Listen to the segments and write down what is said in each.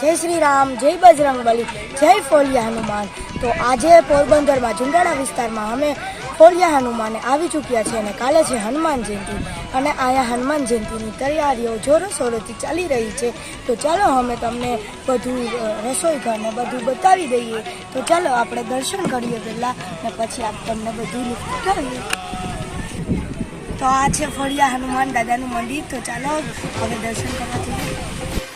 જય શ્રી રામ, જય બજરંગબલી જય ફોલિયા હનુમાન. તો આજે પોરબંદરમાં ઝુંડાળા વિસ્તારમાં અમે ફોલિયા હનુમાને આવી ચૂક્યા છે અને કાલે છે હનુમાન જયંતિ. અને અહીંયા હનુમાન જયંતિની તૈયારીઓ જોરોશોરોથી ચાલી રહી છે. તો ચાલો અમે તમને બધું રસોઈ ઘરને બધું બતાવી દઈએ. તો ચાલો આપણે દર્શન કરીએ પહેલાં ને પછી આપ તમને બધું કરીએ તો આ છે ફળિયા હનુમાન દાદાનું મંદિર. તો ચાલો હવે દર્શન કરવા જઈએ.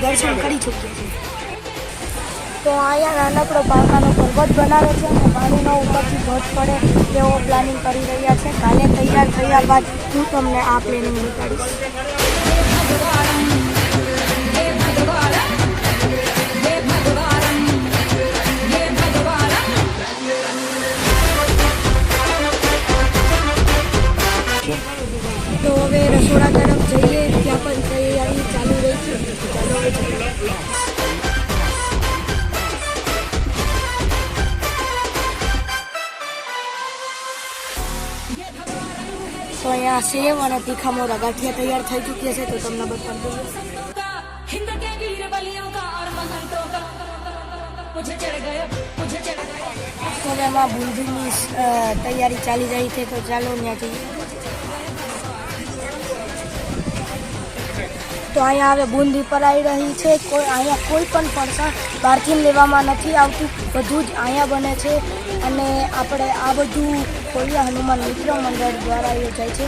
દર્શન કરી ચૂક્યા છીએ તો અહીંયા નાનકડો પાવકાનો પર્વત બનાવે છે અને પાણીનો ઉપરથી ધોધ પડે તેવો પ્લાનિંગ કરી રહ્યા છે. કાલે તૈયાર થયા બાદ હું તમને આ પ્લેનિંગ નીકાળીશ તો હવે રસોડા તરફ જઈએ. ત્યાં પણ તૈયારી ચાલુ રહી છે. ચાલો તો અહીંયા સેવ અને તીખા મોરા ગાંઠિયા તૈયાર થઈ ચૂક્યા છે તો તમને બતાવી દઉં એમાં બુંદીની તૈયારી ચાલી રહી છે તો ચાલો ત્યાંથી તો અહીંયા હવે બુંદી પરાઈ રહી છે. કોઈ અહીંયા કોઈ પણ ફરસાણ બહારથી લેવામાં નથી આવતું. બધું જ અહીંયા બને છે. અને આપણે આ બધું કોલિયા હનુમાન મિત્ર મંડળ દ્વારા યોજાય છે.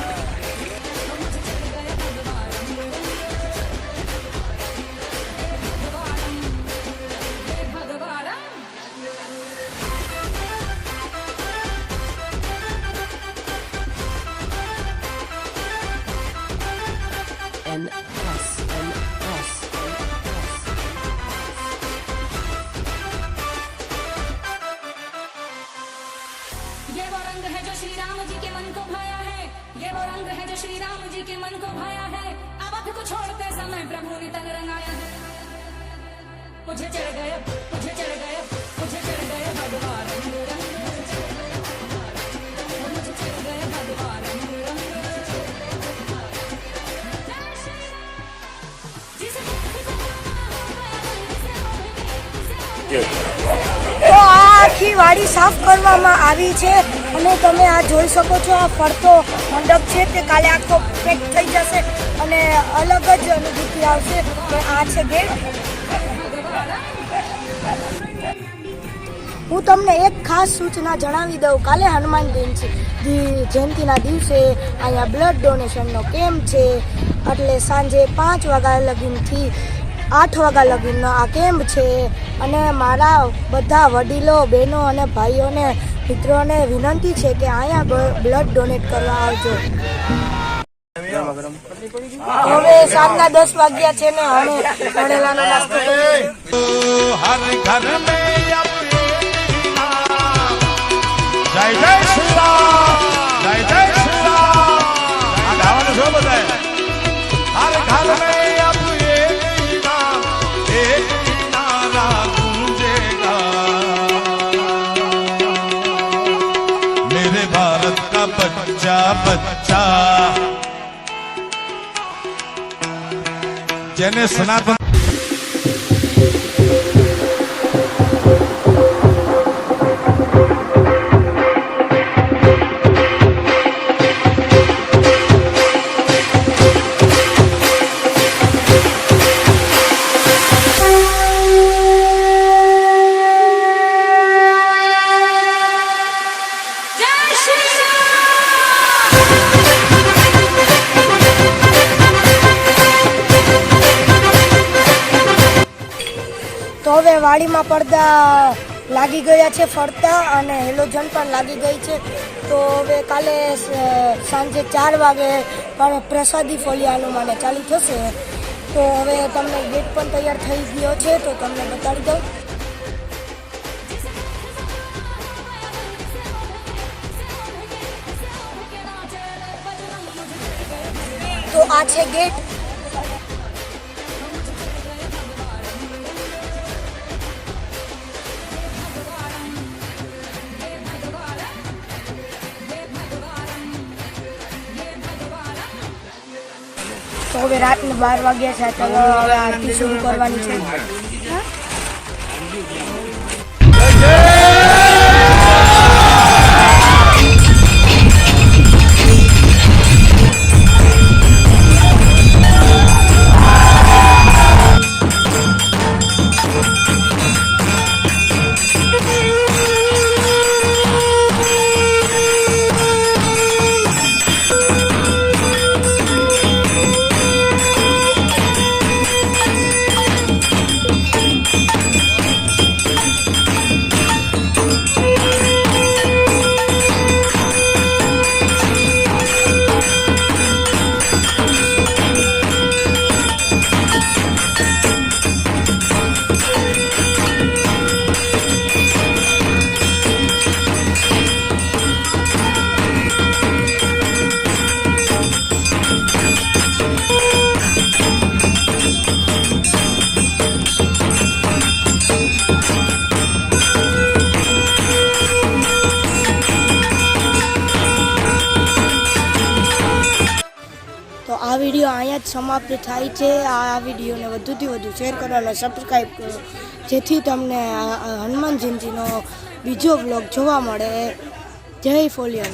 रंग है जो श्री राम जी के मन को भाया है अवध को छोड़ते समय प्रभु ने तंग रंगाया है मुझे चढ़ गए मुझे चढ़ गए मुझे चढ़ गए भगवान रंग रंग मुझे चढ़ गए भगवान रंग रंग जय श्री राम। जिसे जिसे जिसे તો આ આખી વાડી સાફ કરવામાં આવી છે અને તમે આ જોઈ શકો છો, આ ફરતો મંડપ છે તે કાલે આખો પેક થઈ જશે અને અલગ જ અનુભૂતિ આવશે. આ છે ગેટ હું તમને એક ખાસ સૂચના જણાવી દઉં. કાલે હનુમાન જયંતિ જયંતિના દિવસે અહીંયા બ્લડ ડોનેશનનો કેમ્પ છે. એટલે સાંજે પાંચ વાગ્યા લગીનથી આઠ વાગ્યા લગીનનો આ કેમ્પ છે. અને મારા બધા વડીલો, બહેનો અને ભાઈઓને મિત્રોને વિનંતી છે કે અહીંયા બ્લડ ડોનેટ કરવા આવજો. હવે સાંજના દસ વાગ્યા છે ને અમે ભણેલાનો નાસ્તો કરીએ. બચ્ચા. જેને સનાતન હવે વાડીમાં પડદા લાગી ગયા છે ફરતા અને હેલોજન પણ લાગી ગઈ છે. તો હવે કાલે સાંજે ચાર વાગે પણ પ્રસાદી ફોલિયાનું હનુમાને ચાલુ થશે. તો હવે તમને ગેટ પણ તૈયાર થઈ ગયો છે, તો તમને બતાડી દઉં. તો આ છે ગેટ. તો હવે રાતના બાર વાગ્યા છે તો આરતી શરૂ કરવાની છે. આ વીડિયો અહીંયા જ સમાપ્ત થાય છે. આ વિડીયોને વધુથી વધુ શેર કરો અને સબસ્ક્રાઈબ કરો. જેથી તમને આ- આ હનુમાન જયંતીનો બીજો બ્લોગ જોવા મળે. જય ફોલિયા